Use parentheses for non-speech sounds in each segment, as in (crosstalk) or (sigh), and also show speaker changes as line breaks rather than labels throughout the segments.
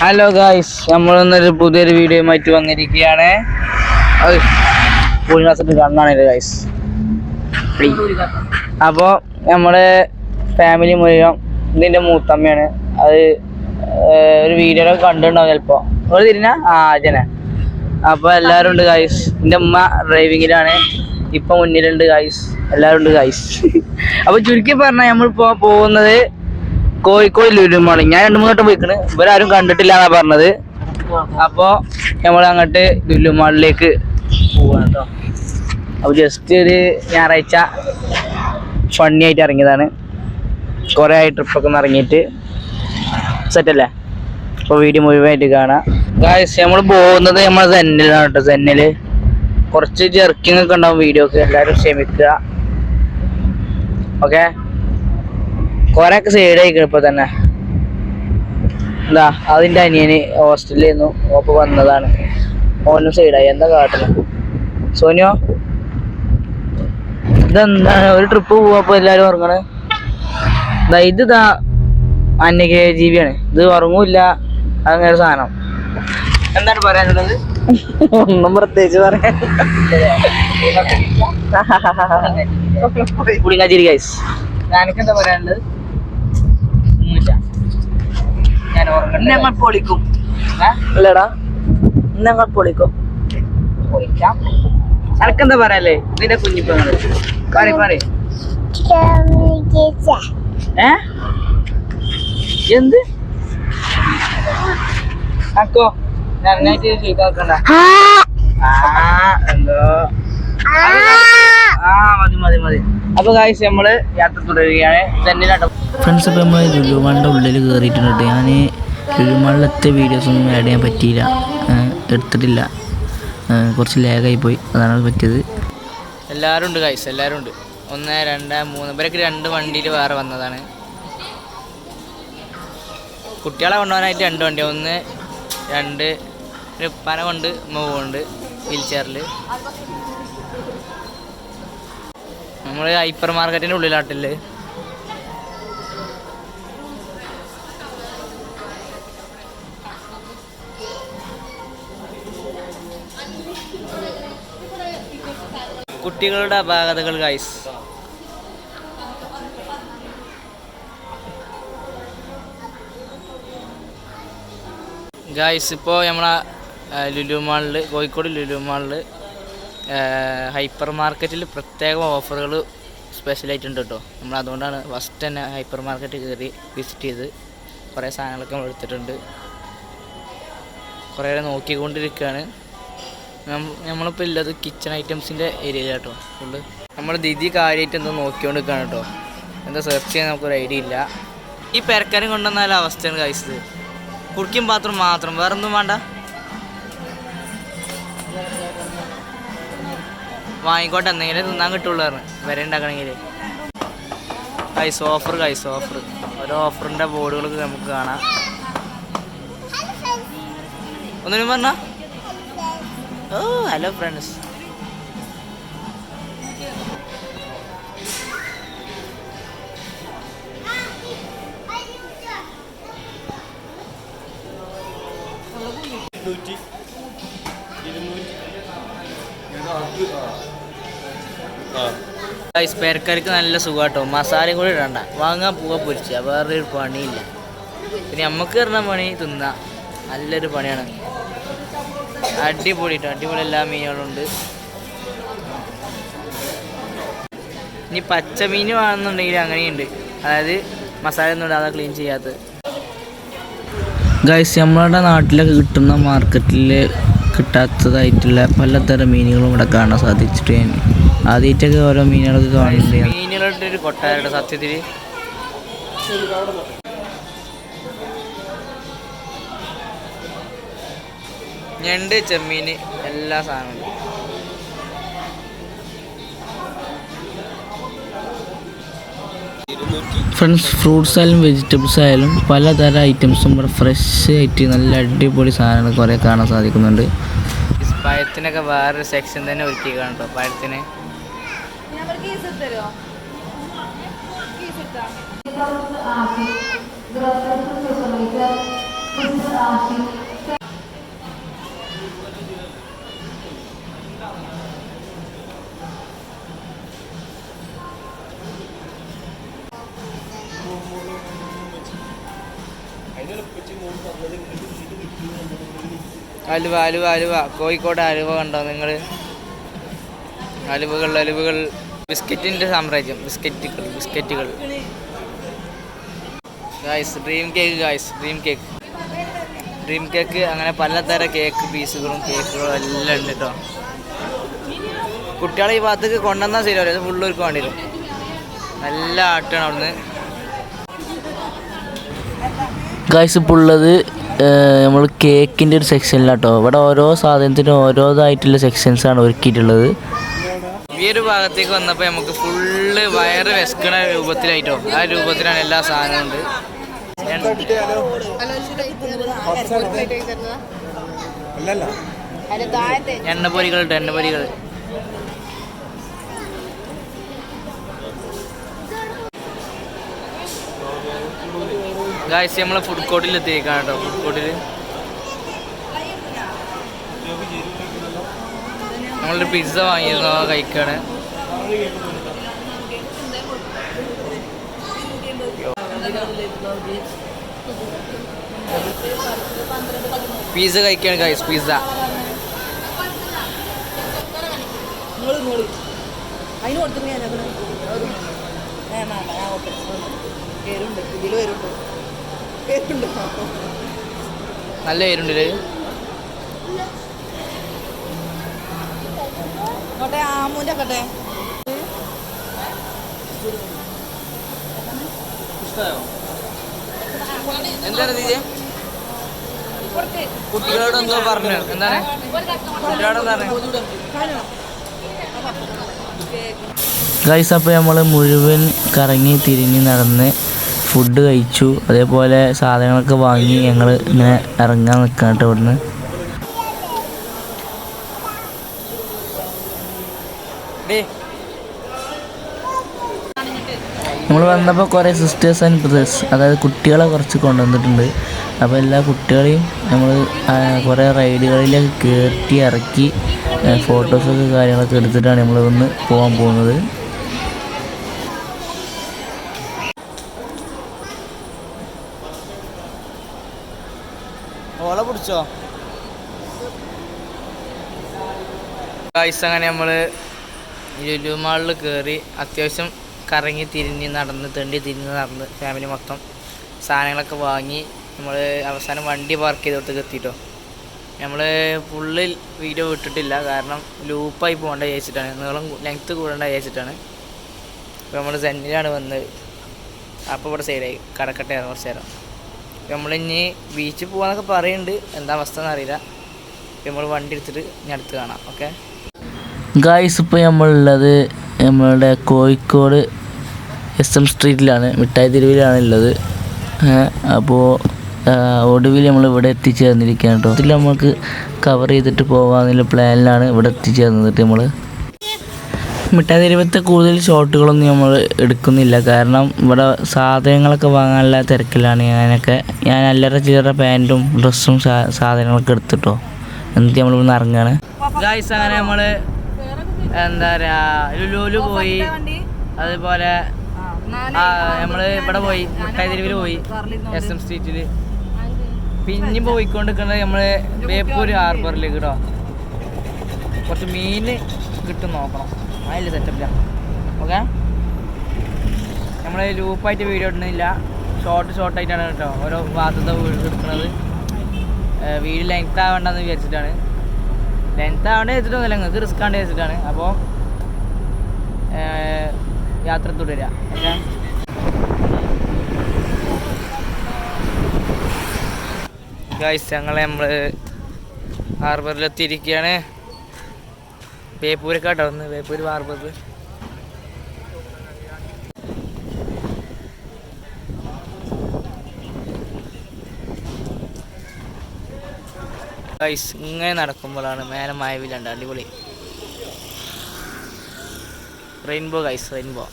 Hello guys നമ്മളൊന്നൊരു പുതിയൊരു വീഡിയോയുമായിട്ട് വന്നിരിക്കുകയാണ്. കണ്ണാണ് ഗായ്സ് അപ്പോൾ നമ്മുടെ ഫാമിലി മുഴുവൻ ഇതിന്റെ മൂത്തമ്മയാണ്. അത് ഒരു വീഡിയോ കണ്ടിട്ടുണ്ടാവും ചിലപ്പോൾ ഒരു തിരിഞ്ഞ? ആ അജന അപ്പോൾ എല്ലാവരും ഉണ്ട് ഗായ്സ് എന്റെ ഉമ്മ ഡ്രൈവിങ്ങിലാണ്. ഇപ്പം മുന്നിലുണ്ട് ഗായ്സ് എല്ലാവരും ഉണ്ട് ഗായ്സ് അപ്പോൾ ചുരുക്കി പറഞ്ഞാൽ നമ്മളിപ്പോൾ പോകുന്നത് കോഴിക്കോട് ലുലുമാളി ഞാൻ രണ്ടു മൂന്ന് പോയിക്കണ്. ഇവരാരും കണ്ടിട്ടില്ല എന്നാ പറഞ്ഞത്. അപ്പോൾ നമ്മൾ അങ്ങോട്ട് ലുലുമാളിലേക്ക് പോവാണ് അപ്പോൾ ജസ്റ്റ് ഒരു ഞായറാഴ്ച ഫണ്ണി ആയിട്ട് ഇറങ്ങിയതാണ്. കുറെ ആയി ട്രിപ്പൊക്കെ ഒന്ന് ഇറങ്ങിയിട്ട്. സെറ്റല്ലേ അപ്പൊ വീഡിയോ മുഴുവനായിട്ട് കാണാം. ഗായ്സ് നമ്മൾ പോകുന്നത് നമ്മൾ സെന്നിലാണ് കേട്ടോ സെന്നിൽ കുറച്ച് ജെർക്കിംഗ് ഒക്കെ ഉണ്ടാവും വീഡിയോ ഒക്കെ. എല്ലാവരും ക്ഷമിക്കുക. ഓക്കെ ഒക്കെ സൈഡ് ആയിക്കണം ഇപ്പൊ തന്നെ എന്താ അതിന്റെ അനിയന് ഹോസ്റ്റലിൽ നിന്നു. ഓപ്പ് വന്നതാണ്. ഓനും സൈഡായി എന്താ കാട്ടണം സോനിയോ? ഇതെന്താണ് ഒരു ട്രിപ്പ് പോവാപ്പോ എല്ലാരും ഉറങ്ങണ? ഇത് ഇതാ അന്യകേ ജീവിയാണ്. ഇത് ഉറങ്ങൂല്ല. അങ്ങനെ സാധനം. എന്താണ് പറയാനുള്ളത്?
ഒന്നും പ്രത്യേകിച്ച് പറയാൻ
പുളിങ്ങാച്ചിരി (laughs) എന്താ ഞാനൊക്കെന്താ പറയാനുള്ളത്? ഉറങ്ങണ്ട
പൊളിക്കും. അല്ലടാ ഞങ്ങൾ പൊളിക്കും.
പൊളിക്കാം. അനക്കെന്താ പറയല്ലേ? നിന്റെ കുഞ്ഞിപ്പങ്ങൾ. പറ പറ ഏ? എന്ത്? അക്കോ നന്നായിട്ട് ചെയ്താക്കണ്ട ആ. എന്തോ? ആ മതി മതി മതി. അപ്പൊ കാഴ്ച നമ്മൾ യാത്ര തുടരുകയാണ്. ചെന്നിലാട്ടോ
ഫ്രണ്ട്സ് ഇപ്പോൾ നമ്മൾ ലുലുമാളിന്റെ ഉള്ളിൽ കയറിയിട്ടുണ്ട് ഞാൻ ലുലുമാളിലത്തെ വീഡിയോസൊന്നും ആഡ് ചെയ്യാൻ പറ്റിയില്ല. എടുത്തിട്ടില്ല. കുറച്ച് ലാഗായി പോയി. അതാണ് പറ്റിയത്.
എല്ലാവരും ഉണ്ട് കൈസ് എല്ലാവരും ഉണ്ട്. ഒന്ന് രണ്ട് മൂന്ന്. ഇവരൊക്കെ രണ്ട് വണ്ടിയിൽ വേറെ വന്നതാണ്. കുട്ടികളെ കൊണ്ടുപോകാനായിട്ട് രണ്ട് വണ്ടി. ഒന്ന് രണ്ട്. ഒരു ഉപ്പാനെ കൊണ്ട് മൂവുണ്ട് വീൽ ചെയറിൽ നമ്മൾ ഹൈപ്പർ മാർക്കറ്റിന്റെ ഉള്ളിലാട്ടില്ലേ? കുട്ടികളുടെ അപാകതകൾ ഗൈസ് ഗൈസ് ഇപ്പോൾ നമ്മളെ ലുലു മാളിൽ കോഴിക്കോട് ലുലു മാളിൽ ഹൈപ്പർ മാർക്കറ്റിൽ പ്രത്യേക ഓഫറുകൾ സ്പെഷ്യലായിട്ടുണ്ട് കേട്ടോ നമ്മൾ അതുകൊണ്ടാണ് ഫസ്റ്റ് തന്നെ ഹൈപ്പർ മാർക്കറ്റ് കയറി വിസിറ്റ് ചെയ്ത് കുറേ സാധനങ്ങളൊക്കെ എടുത്തിട്ടുണ്ട്. കുറേ നോക്കിക്കൊണ്ടിരിക്കുകയാണ് നമ്മളിപ്പോൾ ഉള്ളത് കിച്ചൺ ഐറ്റംസിന്റെ ഏരിയ കേട്ടോ ഫുള്ള് നമ്മൾ ദിദി കാര്യമായിട്ട് എന്തോ നോക്കിക്കൊണ്ട് നിൽക്കുകയാണ് കേട്ടോ എന്താ സെർച്ച് ചെയ്യാൻ നമുക്കൊരു ഐഡിയ ഇല്ല. ഈ പെരക്കാരും കൊണ്ടുവന്നാലും അവസ്ഥയാണ് കഴിച്ചത് കുടിക്കും പാത്രം മാത്രം. വേറെ ഒന്നും വേണ്ട? വാങ്ങിക്കോട്ടെ എന്തെങ്കിലും തിന്നാൻ കിട്ടുള്ളൂ വരെ ഉണ്ടാക്കണമെങ്കിൽ കൈസ് ഓഫർ കൈസ് ഓഫർ ഓരോ ഓഫറിന്റെ ബോർഡുകളൊക്കെ നമുക്ക് കാണാം. ഒന്നിനും പറഞ്ഞാ? ഓ ഹലോ ഫ്രണ്ട്സ്. പേരക്കാർക്ക് നല്ല സുഖാട്ടോ. മസാലയും കൂടി ഇടണ്ട. വാങ്ങാൻ പൂവ പൊരിച്ച. വേറെ ഒരു പണിയില്ല. പിന്നെ നമുക്ക് തരുന്ന പണി തിന്ന. നല്ലൊരു പണിയാണ്. അടിപൊളി അടിപൊളി എല്ലാ മീനുകളും ഉണ്ട് ഇനി പച്ച മീൻ വേണമെന്നുണ്ടെങ്കിൽ അങ്ങനെയുണ്ട്. അതായത് മസാല ഒന്നും ഇടാതെ ക്ലീൻ ചെയ്യാത്തത്.
ഗൈസ് നമ്മളുടെ നാട്ടിലൊക്കെ കിട്ടുന്ന മാർക്കറ്റിൽ കിട്ടാത്തതായിട്ടുള്ള പലതരം മീനുകളും ഇവിടെ കാണാൻ സാധിച്ചിട്ട് ഞാൻ ആദ്യമായിട്ടൊക്കെ ഓരോ മീനുകളൊക്കെ കാണുന്നുണ്ട്.
മീനുകളുടെ ഒരു കൊട്ടാരുടെ സത്യത്തിൽ ഞണ്ട് ചെമ്മീൻ എല്ലാ സാധനവും.
ഫ്രണ്ട്സ് ഫ്രൂട്ട്സ് ആയാലും വെജിറ്റബിൾസ് ആയാലും പലതര ഐറ്റംസും ഇവിടെ ഫ്രഷ് ആയിട്ട് നല്ല അടിപൊളി സാധനങ്ങൾ കുറേ കാണാൻ സാധിക്കുന്നുണ്ട്.
പഴത്തിനൊക്കെ വേറൊരു സെക്ഷൻ തന്നെ ഒരുക്കി കേട്ടോ പഴത്തിന്. അലുവ അലുവ അലുവ. കോഴിക്കോട് അലുവ കണ്ടോ നിങ്ങൾ അലുവകൾ അലുവകൾ. ബിസ്ക്കറ്റിന്റെ സാമ്രാജ്യം ബിസ്ക്കറ്റുകൾ ബിസ്ക്കറ്റുകൾ. Guys dream cake guys dream cake dream cake അങ്ങനെ പലതരം കേക്ക് പീസുകളും കേക്കുകളും എല്ലാം ഉണ്ട് കേട്ടോ കുട്ടികളെ ഈ ഭാഗത്തേക്ക് കൊണ്ടുവന്നാൽ ശരിയാവില്ല. ഫുള്ളവർക്ക് വേണ്ടി വരും. നല്ല ആട്ടാണ് അവിടുന്ന്.
ഗായ്സ് ഇപ്പോൾ ഉള്ളത് നമ്മൾ കേക്കിന്റെ ഒരു സെക്ഷനിലാട്ടോ ഇവിടെ ഓരോ സാധനത്തിനും ഓരോതായിട്ടുള്ള സെക്ഷൻസാണ് ഒരുക്കിയിട്ടുള്ളത്.
ഈ ഒരു ഭാഗത്തേക്ക് വന്നപ്പോൾ നമുക്ക് ഫുള്ള് വയറ് വിശക്കണ രൂപത്തിലായിട്ടോ. ആ രൂപത്തിലാണ് എല്ലാ സാധനവും ഉണ്ട്. എണ്ണപ്പൊരികൾ Thank ഗായ്സ് നമ്മൾ ഫുഡ് കോർട്ടിൽ എത്തിയേക്കാണ് കേട്ടോ ഫുഡ് കോർട്ടിൽ നമ്മളൊരു പിസ്സ വാങ്ങിയിരുന്നു. ആ കഴിക്കാണ്. പിസ്സ കഴിക്കാണ് ഗായ്സ് പിസ്സ
അതിന് കൊടുത്തിട്ട് ഞാൻ ഞങ്ങൾ വേണ്ട ഞാൻ ഓക്കെ. പേരുണ്ട്. ഇതിൽ പേരുണ്ട്.
നല്ല പേരുണ്ട്
കോട്ടെ ആമൂന്റെ കട്ടെ
എന്താണ് കുട്ടികളോട് എന്തോ പറഞ്ഞു എന്താണ്? കുട്ടികളോട് എന്താണ്
ഗൈസ് അപ്പോൾ നമ്മൾ മുഴുവൻ കറങ്ങി തിരിഞ്ഞ് നടന്ന് ഫുഡ് കഴിച്ചു അതേപോലെ സാധനങ്ങളൊക്കെ വാങ്ങി ഞങ്ങൾ ഇങ്ങനെ ഇറങ്ങാൻ നിൽക്കാം കേട്ടോ ഇവിടുന്ന്. നമ്മൾ വന്നപ്പോൾ കുറേ സിസ്റ്റേഴ്സ് ആൻഡ് ബ്രദേഴ്സ് അതായത് കുട്ടികളെ കുറച്ച് കൊണ്ടുവന്നിട്ടുണ്ട്. അപ്പോൾ എല്ലാ കുട്ടികളെയും നമ്മൾ കുറേ റൈഡുകളിലൊക്കെ കയറ്റി ഇറക്കി ഫോട്ടോസൊക്കെ കാര്യങ്ങളൊക്കെ എടുത്തിട്ടാണ് നമ്മൾ ഒന്ന് പോകാൻ പോകുന്നത്.
പിടിച്ചോ ഗൈസ് അങ്ങനെ നമ്മൾ ലുലു മാളിൽ കയറി അത്യാവശ്യം കറങ്ങി തിരിഞ്ഞ് നടന്ന് തെണ്ടി തിരിഞ്ഞ് നടന്ന് ഫാമിലി മൊത്തം സാധനങ്ങളൊക്കെ വാങ്ങി നമ്മൾ അവസാനം വണ്ടി പാർക്ക് ചെയ്തോടത്തേക്ക് എത്തിയിട്ടോ നമ്മൾ ഫുള്ള് വീഡിയോ വിട്ടിട്ടില്ല കാരണം ലൂപ്പായി പോകേണ്ട ചോദിച്ചിട്ടാണ് നീളം ലെങ്ത്ത് കൂടേണ്ട ചോദിച്ചിട്ടാണ് അപ്പോൾ നമ്മൾ സെന്റിലാണ് വന്നത്. അപ്പോൾ ഇവിടെ സൈഡായി കടക്കട്ടെ കുറച്ച് നേരം. നമ്മളിനി ബീച്ചിൽ പോകാന്നൊക്കെ പറയുന്നുണ്ട് എന്താ അവസ്ഥ എന്നറിയില്ല നമ്മൾ വണ്ടി എടുത്തിട്ട് ഇനി അടുത്ത് കാണാം. ഓക്കെ
ഗായ്സ് ഇപ്പോൾ നമ്മളുള്ളത് നമ്മളുടെ കോഴിക്കോട് എസ് എം സ്ട്രീറ്റിലാണ് മിഠായി തെരുവിലാണ് ഉള്ളത്. അപ്പോൾ ഒടുവിൽ നമ്മൾ ഇവിടെ എത്തിച്ചേർന്നിരിക്കുകയാണ് കേട്ടോ. ഇതിൽ നമുക്ക് കവർ ചെയ്തിട്ട് പോകാമെന്നുള്ള പ്ലാനിലാണ് ഇവിടെ എത്തിച്ചേർന്നിട്ട് നമ്മൾ മിഠായി തെരുവത്തെ കൂടുതൽ ഷോട്ടുകളൊന്നും നമ്മൾ എടുക്കുന്നില്ല. കാരണം ഇവിടെ സാധനങ്ങളൊക്കെ വാങ്ങാനുള്ള തിരക്കിലാണ് ഞാനൊക്കെ. ഞാൻ അല്ലറ ചില്ലറ പാന്റും ഡ്രസ്സും സാധനങ്ങളൊക്കെ എടുത്തിട്ടോ. എന്നിട്ട് നമ്മൾ ഇവിടുന്ന് ഇറങ്ങുകയാണ്
ഗായ്സ് അങ്ങനെ നമ്മൾ എന്താ പറയാ ലുലുവിൽ പോയി. അതുപോലെ നമ്മൾ ഇവിടെ പോയി. മിഠായി തെരുവിൽ പോയി എസ് എം സ്ട്രീറ്റിൽ പിന്നെ പോയിക്കൊണ്ടിരിക്കുന്നത് നമ്മൾ ബേപ്പൂർ ഹാർബറിലേക്ക് കേട്ടോ കുറച്ച് മീൻ കിട്ടും നോക്കണം. അതിൽ സെറ്റപ്പില്ല ഓക്കെ നമ്മൾ ലൂപ്പായിട്ട് വീഡിയോ ഇടുന്നില്ല. ഷോർട്ട് ഷോർട്ടായിട്ടാണ് കേട്ടോ. ഓരോ ഭാഗത്തെ വീട് എടുക്കുന്നത് വീട് ലെങ്ത് ആവേണ്ടെന്ന് വിചാരിച്ചിട്ടാണ്. ലെങ്ത് ആവേണ്ട വെച്ചിട്ടൊന്നുമില്ല നിങ്ങൾക്ക് റിസ്ക് ആണ്ട് വെച്ചിട്ടാണ് അപ്പോൾ യാത്ര തുടരുക. ഓക്കെ ഗൈസ് ഞങ്ങളെ നമ്മൾ ഹാർബറിലെത്തിയിരിക്കുകയാണ് ബേപ്പൂരക്കാട്ടോ ഒന്ന് ബേപ്പൂർ ഹാർബറിൽ ഗൈസ് ഇങ്ങനെ നടക്കുമ്പോഴാണ് മേലെ മായവില്ലാണ്ട് അടിപൊളി. റെയിൻബോ ഗൈസ് റെയിൻബോ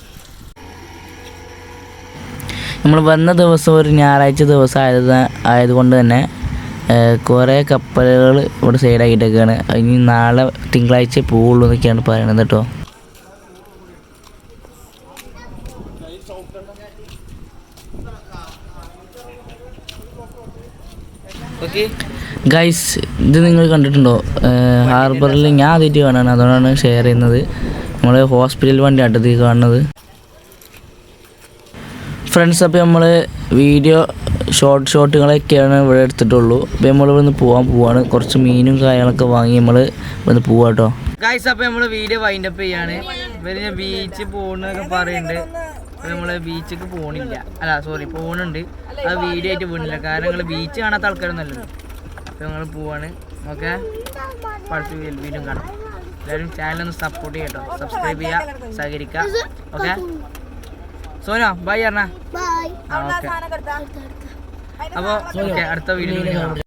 നമ്മൾ വന്ന ദിവസം ഒരു ഞായറാഴ്ച ദിവസം ആയത് ആയതുകൊണ്ട് തന്നെ കുറേ കപ്പലുകൾ ഇവിടെ സൈഡാക്കിയിട്ടൊക്കെയാണ് ഇനി നാളെ തിങ്കളാഴ്ച പോവുള്ളൂ എന്നൊക്കെയാണ് പറയണത് കേട്ടോ. ഗൈസ് ഇത് നിങ്ങൾ കണ്ടിട്ടുണ്ടോ? ഹാർബറിൽ ഞാൻ ആദ്യമായിട്ട് കാണാണ്. അതുകൊണ്ടാണ് ഷെയർ ചെയ്യുന്നത്. നമ്മൾ ഹോസ്പിറ്റൽ വണ്ടി അടുത്തേക്ക് കാണുന്നത്. ഫ്രണ്ട്സ് അപ്പോൾ നമ്മൾ വീഡിയോ ഷോർട്ട് ഷോട്ടുകളൊക്കെയാണ് ഇവിടെ എടുത്തിട്ടുള്ളൂ. അപ്പോൾ നമ്മൾ ഇവിടുന്ന് പോകാൻ പോവാണ്. കുറച്ച് മീനും കാര്യങ്ങളൊക്കെ വാങ്ങി നമ്മൾ ഇവിടുന്ന് പോവാട്ടോ കേട്ടോ
ഗായ്സ് അപ്പൊ നമ്മൾ വീഡിയോ വൈൻഡ് അപ്പ് ചെയ്യാണ്. ഇവർ ബീച്ച് പോണെന്നൊക്കെ പറയുന്നുണ്ട് അപ്പൊ നമ്മൾ ബീച്ചിക്ക് പോണില്ല. അല്ല സോറി പോണുണ്ട്. അത് വീഡിയോ ആയിട്ട് പോണില്ല. കാരണം നിങ്ങൾ ബീച്ച് കാണാത്ത ആൾക്കാരൊന്നല്ലല്ലോ അപ്പൊ നിങ്ങൾ പോവാണ്. ഓക്കെ? അടുത്ത വീണ്ടും കാണാം. എല്ലാവരും ചാനൽ ഒന്ന് സപ്പോർട്ട് ചെയ്യട്ടോ. സബ്സ്ക്രൈബ് ചെയ്യുക സഹകരിക്കുക ഓക്കെ? സോനോ ബൈ പറഞ്ഞ അപ്പോൾ ഓക്കെ അടുത്ത വീഡിയോ കാണാം